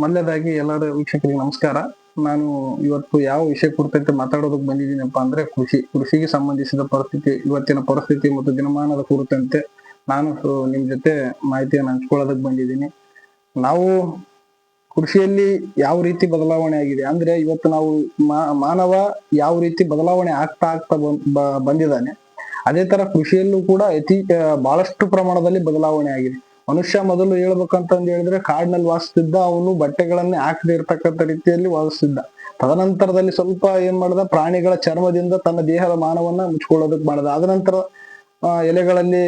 ಮೊದಲನೇದಾಗಿ ಎಲ್ಲರ ವೀಕ್ಷಕರಿಗೆ ನಮಸ್ಕಾರ. ನಾನು ಇವತ್ತು ಯಾವ ವಿಷಯ ಕುರಿತಂತೆ ಮಾತಾಡೋದಕ್ಕೆ ಬಂದಿದ್ದೀನಪ್ಪ ಅಂದ್ರೆ ಕೃಷಿ. ಕೃಷಿಗೆ ಸಂಬಂಧಿಸಿದ ಪರಿಸ್ಥಿತಿ, ಇವತ್ತಿನ ಪರಿಸ್ಥಿತಿ ಮತ್ತು ದಿನಮಾನದ ಕುರಿತಂತೆ ನಾನು ನಿಮ್ ಜೊತೆ ಮಾಹಿತಿಯನ್ನು ಹಂಚ್ಕೊಳ್ಳೋದಕ್ಕೆ ಬಂದಿದ್ದೀನಿ. ನಾವು ಕೃಷಿಯಲ್ಲಿ ಯಾವ ರೀತಿ ಬದಲಾವಣೆ ಆಗಿದೆ ಅಂದ್ರೆ ಇವತ್ತು ನಾವು ಮಾನವ ಯಾವ ರೀತಿ ಬದಲಾವಣೆ ಆಗ್ತಾ ಆಗ್ತಾ ಬಂದಿದ್ದಾನೆ, ಅದೇ ತರ ಕೃಷಿಯಲ್ಲೂ ಕೂಡ ಅತಿ ಬಹಳಷ್ಟು ಪ್ರಮಾಣದಲ್ಲಿ ಬದಲಾವಣೆ ಆಗಿದೆ. ಮನುಷ್ಯ ಮೊದಲು ಹೇಳ್ಬೇಕಂತಂದು ಹೇಳಿದ್ರೆ ಕಾಡಿನಲ್ಲಿ ವಾಸಿಸ್ತಿದ್ದ ಅವನು ಬಟ್ಟೆಗಳನ್ನೇ ಹಾಕದೇ ಇರ್ತಕ್ಕಂಥ ರೀತಿಯಲ್ಲಿ ವಾಸಿಸ್ತಿದ್ದ. ತದನಂತರದಲ್ಲಿ ಸ್ವಲ್ಪ ಏನ್ ಮಾಡ್ದ? ಪ್ರಾಣಿಗಳ ಚರ್ಮದಿಂದ ತನ್ನ ದೇಹದ ಮಾನವನ್ನ ಮುಚ್ಕೊಳ್ಳೋದಕ್ ಮಾಡ್ದ. ಅದ ನಂತರ ಎಲೆಗಳಲ್ಲಿ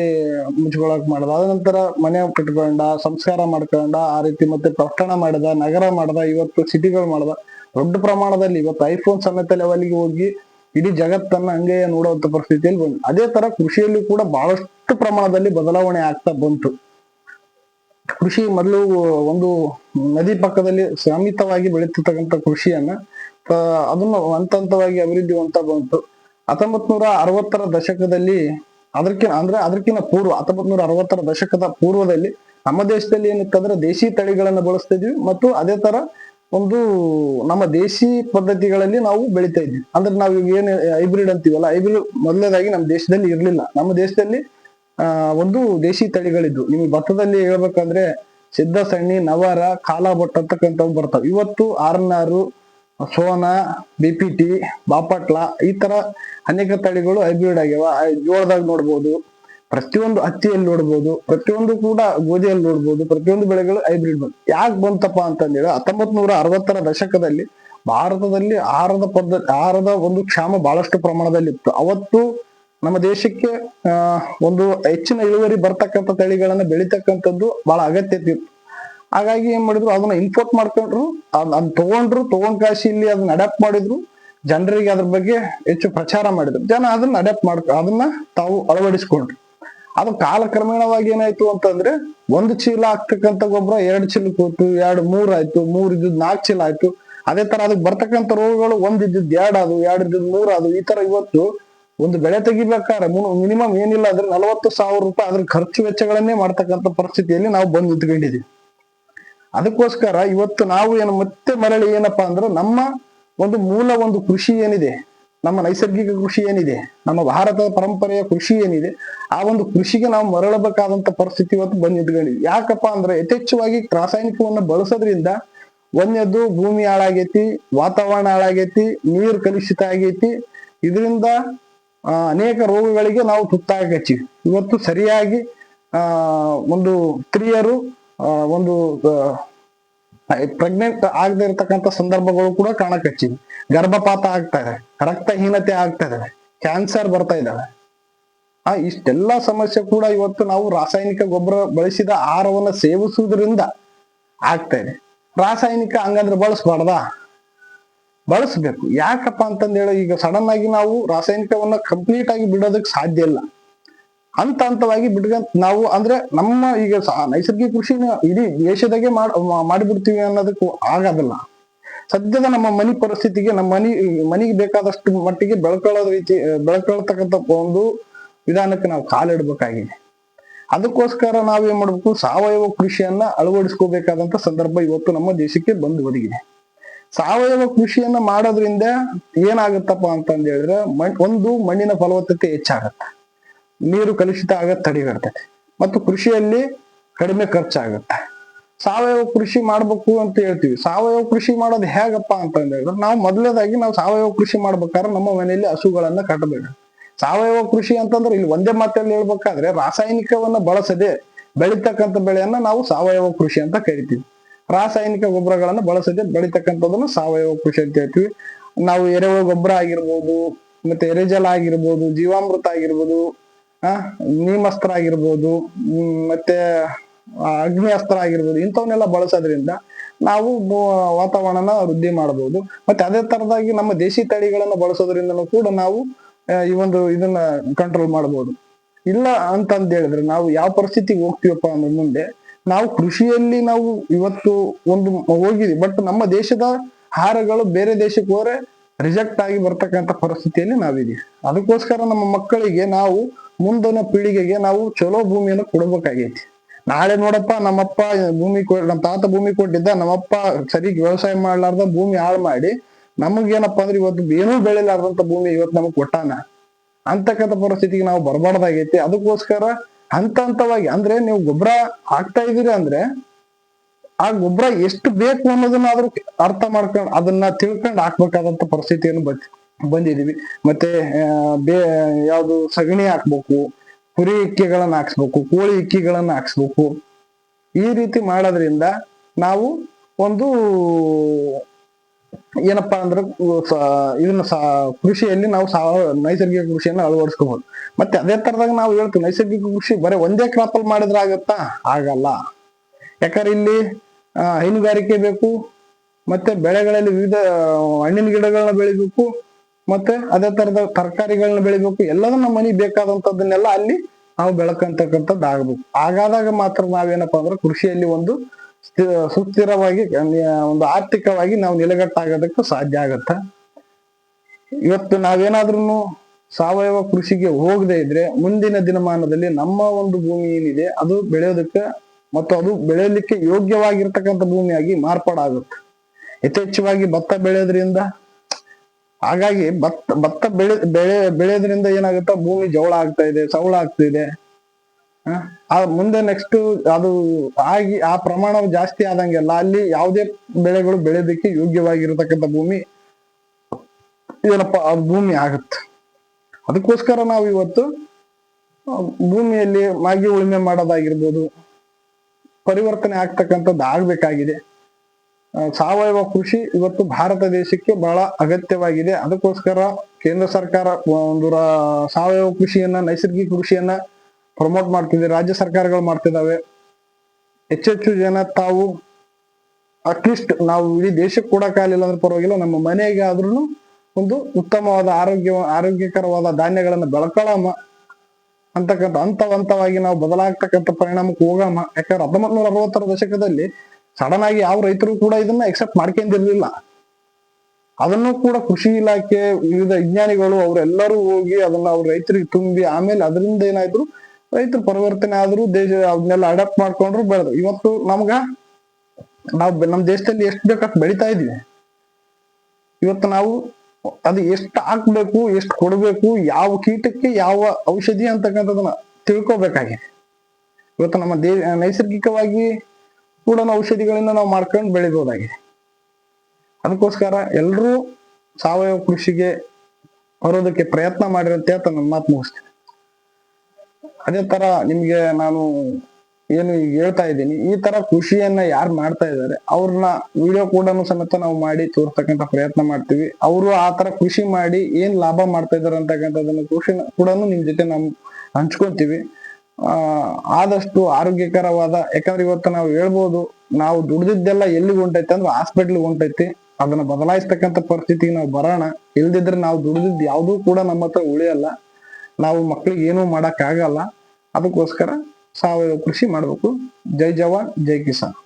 ಮುಚ್ಕೊಳಕ್ ಮಾಡ್ದ. ಅದ ನಂತರ ಮನೆ ಕಟ್ಕೊಂಡ, ಸಂಸ್ಕಾರ ಮಾಡ್ಕೊಂಡ, ಆ ರೀತಿ ಮತ್ತೆ ಪ್ರಕಟಣ ಮಾಡಿದ, ನಗರ ಮಾಡ್ದ, ಇವತ್ತು ಸಿಟಿಗಳು ಮಾಡ್ದ. ದೊಡ್ಡ ಪ್ರಮಾಣದಲ್ಲಿ ಇವತ್ತು ಐಫೋನ್ ಸಮೇತ ಲೆವೆಲ್ಗೆ ಹೋಗಿ ಇಡೀ ಜಗತ್ತನ್ನ ಹಂಗೆ ನೋಡುವಂತ ಪರಿಸ್ಥಿತಿಯಲ್ಲಿ ಬಂದ್. ಅದೇ ತರ ಕೃಷಿಯಲ್ಲಿ ಕೂಡ ಬಹಳಷ್ಟು ಪ್ರಮಾಣದಲ್ಲಿ ಬದಲಾವಣೆ ಆಗ್ತಾ ಬಂತು. ಕೃಷಿ ಮೊದಲು ಒಂದು ನದಿ ಪಕ್ಕದಲ್ಲಿ ಸೀಮಿತವಾಗಿ ಬೆಳೀತಿರ್ತಕ್ಕಂಥ ಕೃಷಿಯನ್ನ ಅದನ್ನು ಹಂತ ಹಂತವಾಗಿ ಅಭಿವೃದ್ಧಿ ಹೊಂತ ಬಂತು. ಹತ್ತೊಂಬತ್ ನೂರ ಅರವತ್ತರ ದಶಕದಲ್ಲಿ ಅದಕ್ಕೆ, ಅಂದ್ರೆ ಅದಕ್ಕಿಂತ ಪೂರ್ವ ಹತ್ತೊಂಬತ್ ನೂರ ಅರವತ್ತರ ದಶಕದ ಪೂರ್ವದಲ್ಲಿ ನಮ್ಮ ದೇಶದಲ್ಲಿ ಏನಿತ್ತಂದ್ರೆ ದೇಶಿ ತಳಿಗಳನ್ನ ಬಳಸ್ತಿದ್ವಿ ಮತ್ತು ಅದೇ ತರ ಒಂದು ನಮ್ಮ ದೇಶಿ ಪದ್ಧತಿಗಳಲ್ಲಿ ನಾವು ಬೆಳಿತಾ ಇದ್ವಿ. ಅಂದ್ರೆ ನಾವು ಏನು ಹೈಬ್ರಿಡ್ ಅಂತೀವಲ್ಲ, ಹೈಬ್ರಿಡ್ ಮೊದಲನೇದಾಗಿ ನಮ್ಮ ದೇಶದಲ್ಲಿ ಇರ್ಲಿಲ್ಲ. ನಮ್ಮ ದೇಶದಲ್ಲಿ ಆ, ಒಂದು ದೇಶಿ ತಳಿಗಳಿದ್ವು ನಿಮ್ಗೆ ಭತ್ತದಲ್ಲಿ ಹೇಳ್ಬೇಕಂದ್ರೆ ಸಿದ್ಧ ಸಣ್ಣಿ, ನವರ ಬೊಟ್ಟ ಅಂತಕ್ಕಂಥವು ಬರ್ತಾವ. ಇವತ್ತು ಆರ್ನಾರು, ಸೋನ, ಬಿಪಿಟಿ, ಬಾಪಟ್ಲ ಈ ತರ ಅನೇಕ ತಳಿಗಳು ಹೈಬ್ರಿಡ್ ಆಗ್ಯಾವ. ಜೋಳದಾಗ ನೋಡ್ಬೋದು, ಪ್ರತಿಯೊಂದು ಹತ್ತಿಯಲ್ಲಿ ನೋಡ್ಬೋದು, ಪ್ರತಿಯೊಂದು ಕೂಡ ಗೋಧಿಯಲ್ಲಿ ನೋಡ್ಬೋದು, ಪ್ರತಿಯೊಂದು ಬೆಳೆಗಳು ಹೈಬ್ರಿಡ್ ಬಂತು ಯಾಕೆ ಬಂತಪ್ಪ ಅಂತಂದೇಳಿ ಹತ್ತೊಂಬತ್ ನೂರ ಅರವತ್ತರ ದಶಕದಲ್ಲಿ ಭಾರತದಲ್ಲಿ ಆಹಾರದ ಪದ್ಧತಿ ಆಹಾರದ ಒಂದು ಕ್ಷಾಮ ಬಹಳಷ್ಟು ಪ್ರಮಾಣದಲ್ಲಿ ಇತ್ತು ಅವತ್ತು ನಮ್ಮ ದೇಶಕ್ಕೆ ಒಂದು ಹೆಚ್ಚಿನ ಇಳುವರಿ ಬರ್ತಕ್ಕಂಥ ತಳಿಗಳನ್ನ ಬೆಳಿತಕ್ಕಂಥದ್ದು ಬಹಳ ಅಗತ್ಯ ಹಾಗಾಗಿ ಏನ್ ಮಾಡಿದ್ರು, ಅದನ್ನ ಇಂಪೋರ್ಟ್ ಮಾಡ್ಕೊಂಡ್ರು ಅದನ್ನ ಅದ್ ತಗೊಂಡ್ರು, ತಗೊಂಡ್ ಕಾಶಿ ಇಲ್ಲಿ ಅದನ್ನ ಅಡಾಪ್ಟ್ ಮಾಡಿದ್ರು, ಜನರಿಗೆ ಅದ್ರ ಬಗ್ಗೆ ಹೆಚ್ಚು ಪ್ರಚಾರ ಮಾಡಿದ್ರು. ಜನ ಅದನ್ನ ಅಡಾಪ್ಟ್ ಮಾಡ್ಕೊ, ಅದನ್ನ ತಾವು ಅಳವಡಿಸ್ಕೊಂಡ್ರು. ಅದು ಕಾಲಕ್ರಮೇಣವಾಗಿ ಏನಾಯ್ತು ಅಂತಂದ್ರೆ, ಒಂದು ಚೀಲ ಹಾಕ್ತಕ್ಕಂಥ ಗೊಬ್ಬರ ಎರಡು ಚೀಲ ಹೋಯ್ತು, ಎರಡು, ಮೂರ್ ಆಯ್ತು, ಮೂರ್ ಇದ್ದಿದ್ ನಾಲ್ಕು ಚೀಲ ಆಯ್ತು. ಅದೇ ತರ ಅದಕ್ಕೆ ಬರ್ತಕ್ಕಂಥ ರೋಗಗಳು ಒಂದ್ ಎರಡ್ ಅದು ಎರಡ್ ಇದ್ದಿದ್ ಮೂರ್ ಅದು ಈ ತರ ಇವತ್ತು ಒಂದು ಬೆಳೆ ತೆಗಿಬೇಕಾದ್ರೆ ಮಿನಿಮಮ್ ಏನಿಲ್ಲ, ಅಂದ್ರೆ ನಲವತ್ತು ಸಾವಿರ ರೂಪಾಯಿ ಅದ್ರ ಖರ್ಚು ವೆಚ್ಚಗಳನ್ನೇ ಮಾಡ್ತಕ್ಕಂತ ಪರಿಸ್ಥಿತಿಯಲ್ಲಿ ನಾವು ಬಂದು ನಿಂತ್ಕೊಂಡಿದೀವಿ ಅದಕ್ಕೋಸ್ಕರ ಇವತ್ತು ನಾವು ಏನು ಮತ್ತೆ ಮರಳಿ ಏನಪ್ಪಾ ಅಂದ್ರೆ ನಮ್ಮ ಒಂದು ಮೂಲ ಒಂದು ಕೃಷಿ ಏನಿದೆ, ನಮ್ಮ ನೈಸರ್ಗಿಕ ಕೃಷಿ ಏನಿದೆ, ನಮ್ಮ ಭಾರತದ ಪರಂಪರೆಯ ಕೃಷಿ ಏನಿದೆ, ಆ ಒಂದು ಕೃಷಿಗೆ ನಾವು ಮರಳಬೇಕಾದಂತ ಪರಿಸ್ಥಿತಿ ಇವತ್ತು ಬಂದು ನಿಂತ್ಕೊಂಡಿದ್ವಿ ಯಾಕಪ್ಪ ಅಂದ್ರೆ ಯಥೇಚ್ಛವಾಗಿ ರಾಸಾಯನಿಕವನ್ನು ಬಳಸೋದ್ರಿಂದ ಒಂದೇದು ಭೂಮಿ ಹಾಳಾಗೈತಿ, ವಾತಾವರಣ ಹಾಳಾಗೈತಿ, ನೀರು ಕಲುಷಿತ ಆಗೈತಿ. ಇದರಿಂದ ಅನೇಕ ರೋಗಗಳಿಗೆ ನಾವು ತುತ್ತಾಗಚ್ಚಿವಿ ಇವತ್ತು ಸರಿಯಾಗಿ ಒಂದು ಸ್ತ್ರೀಯರು ಒಂದು ಪ್ರೆಗ್ನೆಂಟ್ ಆಗದೆ ಇರತಕ್ಕಂತ ಸಂದರ್ಭಗಳು ಕೂಡ ಕಾಣಕಚ್ಚಿವಿ ಗರ್ಭಪಾತ ಆಗ್ತಾ ಇದೆ ರಕ್ತಹೀನತೆ ಆಗ್ತಾ ಇದೆ ಕ್ಯಾನ್ಸರ್ ಬರ್ತಾ ಇದ್ದಾವೆ. ಆ, ಇಷ್ಟೆಲ್ಲಾ ಸಮಸ್ಯೆ ಕೂಡ ಇವತ್ತು ನಾವು ರಾಸಾಯನಿಕ ಗೊಬ್ಬರ ಬಳಸಿದ ಆಹಾರವನ್ನು ಸೇವಿಸುವುದರಿಂದ ಆಗ್ತಾ ಇದೆ. ರಾಸಾಯನಿಕ ಹಂಗಂದ್ರೆ ಬಳಸಬಾರ್ದಾ? ಬಳಸ್ಬೇಕು. ಯಾಕಪ್ಪ ಅಂತಂದ ಹೇಳ ಈಗ ಸಡನ್ ಆಗಿ ನಾವು ರಾಸಾಯನಿಕವನ್ನ ಕಂಪ್ಲೀಟ್ ಆಗಿ ಬಿಡೋದಕ್ಕೆ ಸಾಧ್ಯ ಇಲ್ಲ. ಹಂತ ಹಂತವಾಗಿ ಬಿಟ್ಕಂತ ನಾವು ಅಂದ್ರೆ ನಮ್ಮ ಈಗ ನೈಸರ್ಗಿಕ ಕೃಷಿನ ಇಡೀ ದೇಶದಾಗೆ ಮಾಡ್ ಮಾಡಿಬಿಡ್ತೀವಿ ಅನ್ನೋದಕ್ಕೂ ಆಗೋದಿಲ್ಲ. ಸದ್ಯದ ನಮ್ಮ ಮನಿ ಪರಿಸ್ಥಿತಿಗೆ, ನಮ್ಮ ಮನಿ, ಮನಿಗೆ ಬೇಕಾದಷ್ಟು ಮಟ್ಟಿಗೆ ಬೆಳ್ಕೊಳ್ಳೋದ್ ರೀತಿ, ಬೆಳ್ಕೊಳ್ತಕ್ಕಂಥ ಒಂದು ವಿಧಾನಕ್ಕೆ ನಾವು ಕಾಲಿಡ್ಬೇಕಾಗಿದೆ. ಅದಕ್ಕೋಸ್ಕರ ನಾವೇನ್ ಮಾಡ್ಬೇಕು, ಸಾವಯವ ಕೃಷಿಯನ್ನ ಅಳವಡಿಸ್ಕೋಬೇಕಾದಂತ ಸಂದರ್ಭ ಇವತ್ತು ನಮ್ಮ ದೇಶಕ್ಕೆ ಬಂದು ಒದಗಿದೆ. ಸಾವಯವ ಕೃಷಿಯನ್ನ ಮಾಡೋದ್ರಿಂದ ಏನಾಗುತ್ತಪ್ಪ ಅಂತಂದ ಹೇಳಿದ್ರೆ ಮಣ್, ಒಂದು ಮಣ್ಣಿನ ಫಲವತ್ತತೆ ಹೆಚ್ಚಾಗತ್ತೆ. ನೀರು ಕಲುಷಿತ ಆಗತ್ತೆ ತಡೆಗಟ್ಟೈತೆ ಮತ್ತು ಕೃಷಿಯಲ್ಲಿ ಕಡಿಮೆ ಖರ್ಚಾಗತ್ತೆ. ಸಾವಯವ ಕೃಷಿ ಮಾಡ್ಬೇಕು ಅಂತ ಹೇಳ್ತೀವಿ. ಸಾವಯವ ಕೃಷಿ ಮಾಡೋದು ಹೇಗಪ್ಪ ಅಂತ ಹೇಳಿದ್ರೆ ನಾವು ಮೊದಲೇದಾಗಿ ನಾವು ಸಾವಯವ ಕೃಷಿ ಮಾಡ್ಬೇಕಾದ್ರೆ ನಮ್ಮ ಮನೆಯಲ್ಲಿ ಹಸುಗಳನ್ನ ಕಟ್ಟಬೇಕು ಸಾವಯವ ಕೃಷಿ ಅಂತಂದ್ರೆ ಇಲ್ಲಿ ಒಂದೇ ಮಾತಲ್ಲಿ ಹೇಳ್ಬೇಕಾದ್ರೆ ರಾಸಾಯನಿಕವನ್ನ ಬಳಸದೆ ಬೆಳಿತಕ್ಕಂಥ ಬೆಳೆಯನ್ನ ನಾವು ಸಾವಯವ ಕೃಷಿ ಅಂತ ಕರಿತೀವಿ. ರಾಸಾಯನಿಕ ಗೊಬ್ಬರಗಳನ್ನ ಬಳಸದೆ ಬೆಳಿತಕ್ಕಂಥದ್ದನ್ನು ಸಾವಯವ ಕೃಷಿ ಅಂತ ಹೇಳ್ತೀವಿ. ನಾವು ಎರೆಹುಳು ಗೊಬ್ಬರ ಆಗಿರ್ಬೋದು, ಮತ್ತೆ ಎರೆಜಲ ಆಗಿರ್ಬೋದು, ಜೀವಾಮೃತ ಆಗಿರ್ಬೋದು, ಆ, ನೀಮಸ್ತ್ರ ಆಗಿರ್ಬೋದು ಮತ್ತೆ ಅಗ್ನಿ ಅಸ್ತ್ರ ಆಗಿರ್ಬೋದು, ಇಂಥವನ್ನೆಲ್ಲ ಬಳಸೋದ್ರಿಂದ ನಾವು ವಾತಾವರಣನ ವೃದ್ಧಿ ಮಾಡಬಹುದು ಮತ್ತೆ ಅದೇ ತರದಾಗಿ ನಮ್ಮ ದೇಶಿ ತಳಿಗಳನ್ನ ಬಳಸೋದ್ರಿಂದನೂ ಕೂಡ ನಾವು ಈ ಒಂದು ಇದನ್ನ ಕಂಟ್ರೋಲ್ ಮಾಡಬಹುದು ಇಲ್ಲ ಅಂತಂದ್ ಹೇಳಿದ್ರೆ ನಾವು ಯಾವ ಪರಿಸ್ಥಿತಿಗೆ ಹೋಗ್ತೀವಪ್ಪ ಅಂದ್ರೆ ಮುಂದೆ ನಾವು ಕೃಷಿಯಲ್ಲಿ ನಾವು ಇವತ್ತು ಒಂದು ಹೋಗಿದ್ವಿ. ಬಟ್ ನಮ್ಮ ದೇಶದ ಆಹಾರಗಳು ಬೇರೆ ದೇಶಕ್ಕೆ ಹೋದ್ರೆ ರಿಜೆಕ್ಟ್ ಆಗಿ ಬರ್ತಕ್ಕಂಥ ಪರಿಸ್ಥಿತಿಯಲ್ಲಿ ನಾವಿದೀವಿ ಅದಕ್ಕೋಸ್ಕರ ನಮ್ಮ ಮಕ್ಕಳಿಗೆ ನಾವು ಮುಂದಿನ ಪೀಳಿಗೆಗೆ ನಾವು ಚಲೋ ಭೂಮಿಯನ್ನು ಕೊಡಬೇಕಾಗೈತಿ. ನಾಳೆ ನೋಡಪ್ಪ ನಮ್ಮಪ್ಪ ಭೂಮಿ ನಮ್ಮ ತಾತ ಭೂಮಿ ಕೊಟ್ಟಿದ್ದ, ನಮ್ಮಪ್ಪ ಸರಿ ವ್ಯವಸಾಯ ಮಾಡ್ಲಾರ್ದ ಭೂಮಿ ಹಾಳು ಮಾಡಿ, ನಮಗೇನಪ್ಪ ಅಂದ್ರೆ ಇವತ್ತು ಏನೂ ಬೆಳಿಲಾರ್ದಂತ ಭೂಮಿ ಇವತ್ತು ನಮಗ್ ಕೊಟ್ಟಾನ? ಅಂತಕ್ಕಂಥ ಪರಿಸ್ಥಿತಿಗೆ ನಾವು ಬರಬಾರ್ದಾಗೈತಿ. ಅದಕ್ಕೋಸ್ಕರ ಹಂತ ಹಂತವಾಗಿ ಅಂದ್ರೆ ನೀವು ಗೊಬ್ಬರ ಹಾಕ್ತಾ ಇದೀರಿ ಅಂದ್ರೆ, ಆ ಗೊಬ್ಬರ ಎಷ್ಟು ಬೇಕು ಅನ್ನೋದನ್ನ ಆದ್ರೂ ಅರ್ಥ ಮಾಡ್ಕೊಂಡು, ಅದನ್ನ ತಿಳ್ಕೊಂಡು ಹಾಕ್ಬೇಕಾದಂತ ಪರಿಸ್ಥಿತಿಯನ್ನು ಬಂದ್ ಬಂದಿದೀವಿ ಮತ್ತೆ ಬೇ, ಯಾವ್ದು ಸಗಣಿ ಹಾಕ್ಬೇಕು, ಕುರಿ ಇಕ್ಕಿಗಳನ್ನ ಹಾಕ್ಸ್ಬೇಕು, ಕೋಳಿ ಇಕ್ಕಿಗಳನ್ನ ಹಾಕ್ಸ್ಬೇಕು. ಈ ರೀತಿ ಮಾಡೋದ್ರಿಂದ ನಾವು ಒಂದು ಏನಪ್ಪಾ ಅಂದ್ರೆ ಇದನ್ನ ಕೃಷಿಯಲ್ಲಿ ನಾವು ನೈಸರ್ಗಿಕ ಕೃಷಿಯನ್ನ ಅಳವಡಿಸ್ಕೋಬಹುದು ಮತ್ತೆ ಅದೇ ತರದಾಗ ನಾವು ಹೇಳ್ತೀವಿ, ನೈಸರ್ಗಿಕ ಕೃಷಿ ಬರೀ ಒಂದೇ ಕ್ರಾಪ್ ಅಲ್ಲಿ ಮಾಡಿದ್ರೆ ಆಗತ್ತಾ? ಆಗಲ್ಲ. ಯಾಕಂದ್ರೆ ಇಲ್ಲಿ ಹೈನುಗಾರಿಕೆ ಬೇಕು, ಮತ್ತೆ ಬೆಳೆಗಳಲ್ಲಿ ವಿವಿಧ, ಹಣ್ಣಿನ ಗಿಡಗಳನ್ನ ಬೆಳಿಬೇಕು, ಮತ್ತೆ ಅದೇ ತರದ ತರಕಾರಿಗಳನ್ನ ಬೆಳಿಬೇಕು, ಎಲ್ಲದನ್ನ ಮನಿ ಬೇಕಾದಂತದನ್ನೆಲ್ಲ ಅಲ್ಲಿ ನಾವು ಬೆಳಕಂತಕ್ಕಂಥದ್ದು ಆಗಬೇಕು ಹಾಗಾದಾಗ ಮಾತ್ರ ನಾವೇನಪ್ಪಾ ಅಂದ್ರೆ ಕೃಷಿಯಲ್ಲಿ ಒಂದು ಸುಸ್ಥಿರವಾಗಿ ಒಂದು ಆರ್ಥಿಕವಾಗಿ ನಾವು ನೆಲೆಗಟ್ಟಾಗೋದಕ್ಕೂ ಸಾಧ್ಯ ಆಗತ್ತ? ಇವತ್ತು ನಾವೇನಾದ್ರೂ ಸಾವಯವ ಕೃಷಿಗೆ ಹೋಗದೆ ಇದ್ರೆ ಮುಂದಿನ ದಿನಮಾನದಲ್ಲಿ ನಮ್ಮ ಒಂದು ಭೂಮಿ ಏನಿದೆ, ಅದು ಬೆಳೆಯೋದಕ್ಕೆ ಮತ್ತು ಅದು ಬೆಳೆಯಲಿಕ್ಕೆ ಯೋಗ್ಯವಾಗಿರ್ತಕ್ಕಂಥ ಭೂಮಿಯಾಗಿ ಮಾರ್ಪಾಡಾಗುತ್ತೆ. ಯಥೇಚ್ಛವಾಗಿ ಭತ್ತ ಬೆಳೆಯೋದ್ರಿಂದ, ಹಾಗಾಗಿ ಭತ್ತ ಭತ್ತ ಬೆಳೆ ಬೆಳೆ, ಬೆಳೆಯೋದ್ರಿಂದ ಏನಾಗುತ್ತೆ? ಭೂಮಿ ಜವಳ ಆಗ್ತಾ ಇದೆ ಸವಳ ಇದೆ. ಮುಂದೆ ನೆಕ್ಸ್ಟ್ ಅದು ಆಗಿ ಆ ಪ್ರಮಾಣ ಜಾಸ್ತಿ ಆದಂಗೆಲ್ಲ ಅಲ್ಲಿ ಯಾವುದೇ ಬೆಳೆಗಳು ಬೆಳೆಯೋದಕ್ಕೆ ಯೋಗ್ಯವಾಗಿರತಕ್ಕಂಥ ಭೂಮಿ ಏನಪ್ಪಾ, ಆ ಭೂಮಿ ಆಗುತ್ತೆ. ಅದಕ್ಕೋಸ್ಕರ ನಾವು ಇವತ್ತು ಭೂಮಿಯಲ್ಲಿ ಮಾಗಿ ಉಳುಮೆ ಮಾಡೋದಾಗಿರ್ಬೋದು, ಪರಿವರ್ತನೆ ಆಗ್ತಕ್ಕಂಥದ್ದು ಆಗ್ಬೇಕಾಗಿದೆ. ಸಾವಯವ ಕೃಷಿ ಇವತ್ತು ಭಾರತ ದೇಶಕ್ಕೆ ಬಹಳ ಅಗತ್ಯವಾಗಿದೆ. ಅದಕ್ಕೋಸ್ಕರ ಕೇಂದ್ರ ಸರ್ಕಾರ ಒಂದು ಸಾವಯವ ಕೃಷಿಯನ್ನ, ನೈಸರ್ಗಿಕ ಕೃಷಿಯನ್ನ ಪ್ರಮೋಟ್ ಮಾಡ್ತಿದೆ ರಾಜ್ಯ ಸರ್ಕಾರಗಳು ಮಾಡ್ತಿದ್ದಾವೆ. ಹೆಚ್ಚೆಚ್ಚು ಜನ ತಾವು ಅಟ್ಲೀಸ್ಟ್ ನಾವು ಇಡೀ ದೇಶಕ್ಕೆ ಕೊಡಕ್ಕಾಗಲಿಲ್ಲ ಅಂದ್ರೆ ಪರವಾಗಿಲ್ಲ, ನಮ್ಮ ಮನೆಗೆ ಆದ್ರೂ ಒಂದು ಉತ್ತಮವಾದ ಆರೋಗ್ಯ, ಆರೋಗ್ಯಕರವಾದ ಧಾನ್ಯಗಳನ್ನ ಬೆಳ್ಕೊಳ್ಳೋಮ ಅಂತಕ್ಕಂಥ ಹಂತ ಹಂತವಾಗಿ ನಾವು ಬದಲಾಗ್ತಕ್ಕಂಥ ಪರಿಣಾಮಕ್ಕೆ ಹೋಗಮ್ಮ ಯಾಕಂದ್ರೆ ಹತ್ತೊಂಬತ್ ನೂರ ಅರವತ್ತರ ದಶಕದಲ್ಲಿ ಸಡನ್ ಆಗಿ ಯಾವ ರೈತರು ಕೂಡ ಇದನ್ನ ಎಕ್ಸೆಪ್ಟ್ ಮಾಡ್ಕೊಂಡಿರ್ಲಿಲ್ಲ. ಅದನ್ನು ಕೂಡ ಕೃಷಿ ಇಲಾಖೆ, ವಿವಿಧ ವಿಜ್ಞಾನಿಗಳು ಅವರೆಲ್ಲರೂ ಹೋಗಿ ಅದನ್ನ ಅವ್ರ ರೈತರಿಗೆ ತುಂಬಿ ಆಮೇಲೆ ಅದರಿಂದ ಏನಾಯ್ತು? ರೈತರು ಪರಿವರ್ತನೆ ಆದ್ರು ದೇಶ ಅದನ್ನೆಲ್ಲ ಅಡಾಪ್ಟ್ ಮಾಡ್ಕೊಂಡ್ರು ಬೆಳೆದ್ರು ಇವತ್ತು ನಮ್ಗ, ನಾವು ನಮ್ಮ ನಮ್ ದೇಶದಲ್ಲಿ ಎಷ್ಟು ಬೇಕಷ್ಟು ಬೆಳಿತಾ ಇದೀವಿ. ಇವತ್ತು ನಾವು ಅದು ಎಷ್ಟು ಹಾಕ್ಬೇಕು, ಎಷ್ಟು ಕೊಡಬೇಕು, ಯಾವ ಕೀಟಕ್ಕೆ ಯಾವ ಔಷಧಿ ಅಂತಕ್ಕಂಥದನ್ನ ತಿಳ್ಕೊಬೇಕಾಗಿದೆ ಇವತ್ತು ನಮ್ಮ ದೇ, ನೈಸರ್ಗಿಕವಾಗಿ ಕೂಡ ಔಷಧಿಗಳನ್ನ ನಾವು ಮಾಡ್ಕೊಂಡು ಬೆಳಿಬಹುದಾಗಿದೆ ಅದಕ್ಕೋಸ್ಕರ ಎಲ್ಲರೂ ಸಾವಯವ ಕೃಷಿಗೆ ಬರೋದಕ್ಕೆ ಪ್ರಯತ್ನ ಮಾಡಿರಂತೆ ಅಂತ ನನ್ನ ಮಾತು ಮುಗಿಸ್ತೇನೆ. ಅದೇ ತರ ನಿಮ್ಗೆ ನಾನು ಏನು ಈಗ ಹೇಳ್ತಾ ಇದ್ದೀನಿ. ಈ ತರ ಕೃಷಿಯನ್ನ ಯಾರು ಮಾಡ್ತಾ ಇದ್ದಾರೆ, ಅವ್ರನ್ನ ವಿಡಿಯೋ ಕೂಡ ಸಮೇತ ನಾವು ಮಾಡಿ ತೋರ್ಸ್ತಕ್ಕಂಥ ಪ್ರಯತ್ನ ಮಾಡ್ತೀವಿ. ಅವರು ಆ ತರ ಕೃಷಿ ಮಾಡಿ ಏನ್ ಲಾಭ ಮಾಡ್ತಾ ಇದಾರೆ ಅಂತಕ್ಕಂಥದನ್ನ ಕೃಷಿ ಕೂಡ ನಿಮ್ ಜೊತೆ ನಾವು ಹಂಚ್ಕೊಂತೀವಿ ಆದಷ್ಟು ಆರೋಗ್ಯಕರವಾದ, ಯಾಕಂದ್ರೆ ಇವತ್ತು ನಾವು ಹೇಳ್ಬೋದು, ನಾವು ದುಡ್ದಿದ್ದೆಲ್ಲ ಎಲ್ಲಿ ಹೊಂಟೈತೆ ಅಂದ್ರೆ ಹಾಸ್ಪಿಟ್ಲ್ ಹೊಂಟೈತಿ. ಅದನ್ನ ಬದಲಾಯಿಸ್ತಕ್ಕಂಥ ಪರಿಸ್ಥಿತಿಗೆ ನಾವು ಬರೋಣ. ಇಲ್ದಿದ್ರೆ ನಾವು ದುಡ್ದಿದ್ದು ಯಾವುದೂ ಕೂಡ ನಮ್ಮ ಹತ್ರ ಉಳಿಯಲ್ಲ. ನಾವು ಮಕ್ಳಿಗೆ ಏನೂ ಮಾಡಕ್ ಆಗಲ್ಲ ಅದಕ್ಕೋಸ್ಕರ ಸಾವಯವ ಕೃಷಿ ಮಾಡಬೇಕು. ಜೈ ಜವಾನ್ ಜೈ ಕಿಸಾನ್.